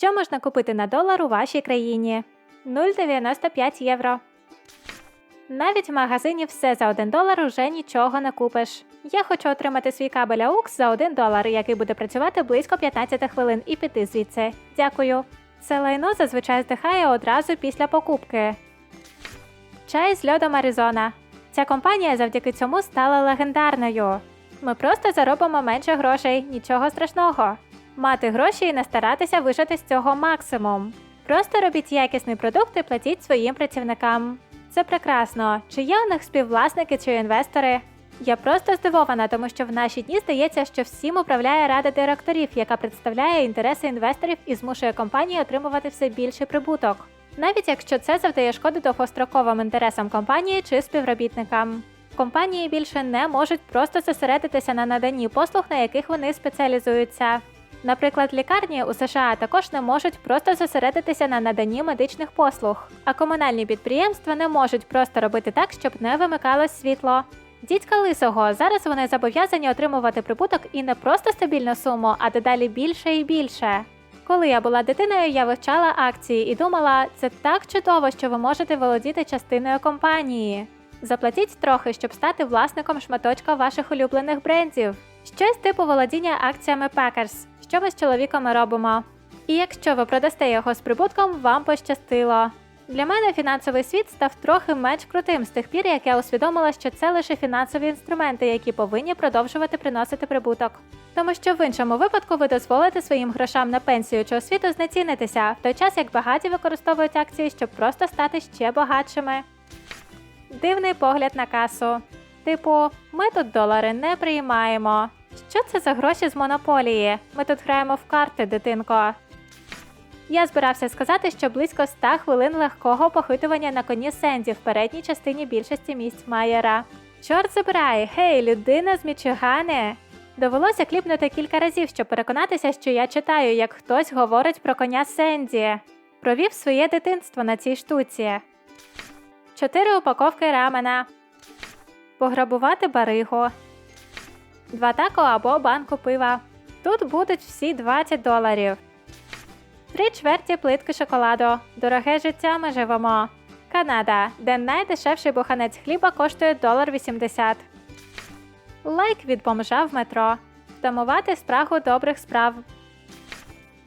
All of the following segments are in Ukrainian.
Що можна купити на долар у вашій країні? 0,95 євро. Навіть в магазині все за 1 долар уже нічого не купиш. Я хочу отримати свій кабель AUX за 1 долар, який буде працювати близько 15 хвилин і піти звідси. Дякую. Це лайно зазвичай здихає одразу після покупки. Чай з льодом Аризона. Ця компанія завдяки цьому стала легендарною. Ми просто заробимо менше грошей, нічого страшного. Мати гроші і не старатися вижити з цього максимум. Просто робіть якісний продукт і платіть своїм працівникам. Це прекрасно. Чи є у них співвласники чи інвестори? Я просто здивована, тому що в наші дні здається, що всім управляє рада директорів, яка представляє інтереси інвесторів і змушує компанії отримувати все більший прибуток, навіть якщо це завдає шкоди довгостроковим інтересам компанії чи співробітникам. Компанії більше не можуть просто зосередитися на наданні послуг, на яких вони спеціалізуються. Наприклад, лікарні у США також не можуть просто зосередитися на наданні медичних послуг, а комунальні підприємства не можуть просто робити так, щоб не вимикалось світло. Дідька лисого, зараз вони зобов'язані отримувати прибуток і не просто стабільну суму, а дедалі більше і більше. Коли я була дитиною, я вивчала акції і думала, це так чудово, що ви можете володіти частиною компанії. Заплатіть трохи, щоб стати власником шматочка ваших улюблених брендів. Щось типу володіння акціями Packers, що ми з чоловіком робимо. І якщо ви продасте його з прибутком, вам пощастило. Для мене фінансовий світ став трохи менш крутим з тих пір, як я усвідомила, що це лише фінансові інструменти, які повинні продовжувати приносити прибуток. Тому що в іншому випадку ви дозволите своїм грошам на пенсію чи освіту знецінитися, в той час як багаті використовують акції, щоб просто стати ще багатшими. Дивний погляд на касу. Типу, ми тут долари не приймаємо. Що це за гроші з монополії? Ми тут граємо в карти, дитинко. Я збирався сказати, що близько 100 хвилин легкого похитування на коні Сенді в передній частині більшості місць Майера. Чорт забирай, гей, людина з Мічигани! Довелося кліпнути кілька разів, щоб переконатися, що я читаю, як хтось говорить про коня Сенді. Провів своє дитинство на цій штуці. Чотири упаковки рамена. Пограбувати баригу. Два тако або банку пива. Тут будуть всі 20 доларів. Три чверті плитки шоколаду. Дороге життя ми живемо. Канада, де найдешевший буханець хліба коштує долар 80. Лайк від бомжа в метро. Втамувати спрагу добрих справ.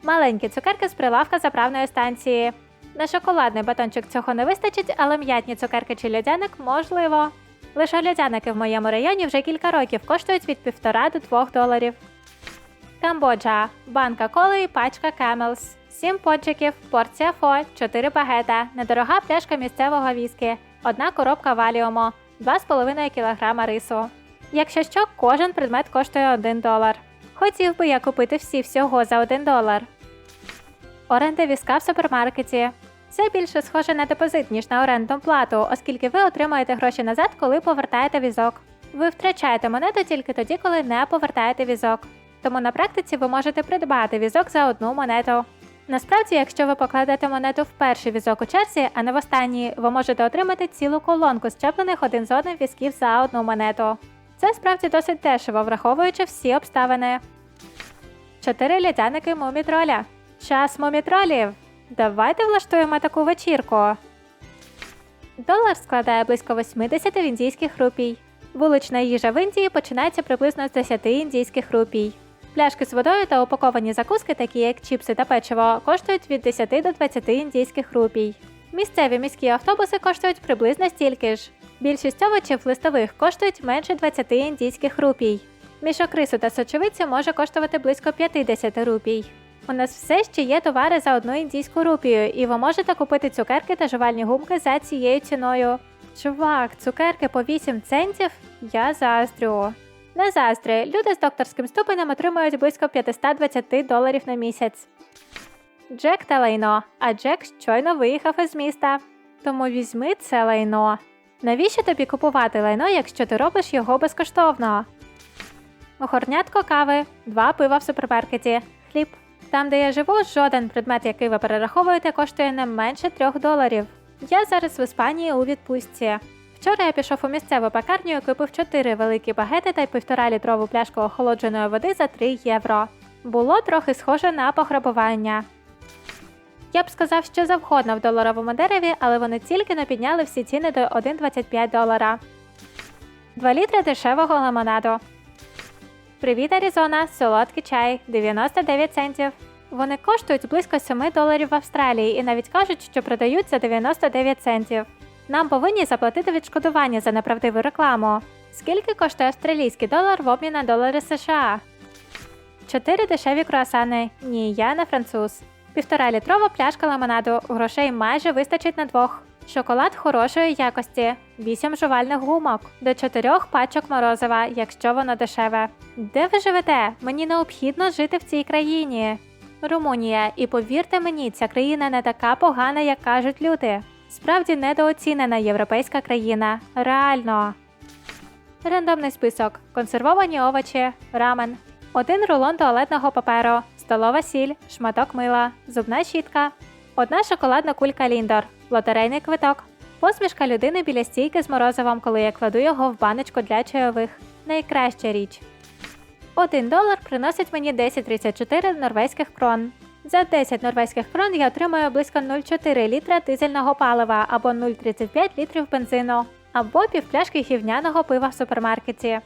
Маленькі цукерки з прилавка заправної станції. На шоколадний батончик цього не вистачить, але м'ятні цукерки чи льодяник можливо. Лише льодяники в моєму районі вже кілька років коштують від 1,5 до 2 доларів. Камбоджа. Банка коли і пачка Camels. 7 пончиків, порція фо, 4 багета, недорога пляшка місцевого віскі, одна коробка валіумо, 2,5 кг рису. Якщо що, кожен предмет коштує 1 долар. Хотів би я купити всі всього за 1 долар. Оренда візка в супермаркеті. Це більше схоже на депозит, ніж на орендну плату, оскільки ви отримуєте гроші назад, коли повертаєте візок. Ви втрачаєте монету тільки тоді, коли не повертаєте візок. Тому на практиці ви можете придбати візок за одну монету. Насправді, якщо ви покладете монету в перший візок у черзі, а не в останній, ви можете отримати цілу колонку щеплених один з одним візків за одну монету. Це справді досить дешево, враховуючи всі обставини. Чотири лядяники мумітроля. Час мумітролів. Давайте влаштуємо таку вечірку. Долар складає близько 80 індійських рупій. Вулична їжа в Індії починається приблизно з 10 індійських рупій. Пляшки з водою та упаковані закуски, такі як чіпси та печиво, коштують від 10 до 20 індійських рупій. Місцеві міські автобуси коштують приблизно стільки ж. Більшість овочів листових коштують менше 20 індійських рупій. Мішок рису та сочевиці може коштувати близько 50 рупій. У нас все ще є товари за одну індійську рупію, і ви можете купити цукерки та жувальні гумки за цією ціною. Чувак, цукерки по 8 центів? Я заздрю. Не заздрі, люди з докторським ступенем отримують близько 520 доларів на місяць. Джек та лайно, а Джек щойно виїхав із міста. Тому візьми це лайно. Навіщо тобі купувати лайно, якщо ти робиш його безкоштовно? Охорнятко кави, два пива в супермаркеті, хліб. Там, де я живу, жоден предмет, який ви перераховуєте, коштує не менше 3 доларів. Я зараз в Іспанії у відпустці. Вчора я пішов у місцеву пекарню і купив 4 великі багети та й 1,5 літрову пляшку охолодженої води за 3 євро. Було трохи схоже на пограбування. Я б сказав, що завгодно в доларовому дереві, але вони тільки не підняли всі ціни до 1,25 долара. 2 літри дешевого лимонаду. Привіт, Аризона! Солодкий чай 99 центів. Вони коштують близько 7 доларів в Австралії і навіть кажуть, що продають за 99 центів. Нам повинні заплатити відшкодування за неправдиву рекламу. Скільки коштує австралійський долар в обмін на долари США? Чотири дешеві круасани. Ні, я не француз. Півтора літрова пляшка лимонаду. Грошей майже вистачить на двох. Шоколад хорошої якості. Вісім жувальних гумок. До чотирьох пачок морозива, якщо воно дешеве. Де ви живете? Мені необхідно жити в цій країні. Румунія, і повірте мені, ця країна не така погана, як кажуть люди. Справді недооцінена європейська країна. Реально. Рандомний список: консервовані овочі, рамен, один рулон туалетного паперу, столова сіль, шматок мила, зубна щітка, одна шоколадна кулька Ліндор, лотерейний квиток, посмішка людини біля стійки з морозивом, коли я кладу його в баночку для чайових. Найкраща річ. Один долар приносить мені 10,34 норвезьких крон. За 10 норвезьких крон я отримаю близько 0,4 літра дизельного палива або 0,35 літрів бензину, або півпляшки гівняного пива в супермаркеті.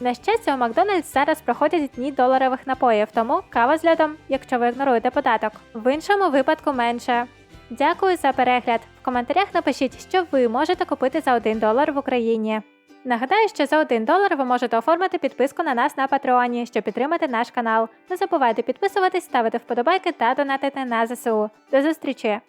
На щастя, у Макдональдс зараз проходять дні доларових напоїв, тому кава з льодом, якщо ви ігноруєте податок. В іншому випадку менше. Дякую за перегляд. В коментарях напишіть, що ви можете купити за 1 долар в Україні. Нагадаю, що за 1 долар ви можете оформити підписку на нас на Патреоні, щоб підтримати наш канал. Не забувайте підписуватись, ставити вподобайки та донатити на ЗСУ. До зустрічі!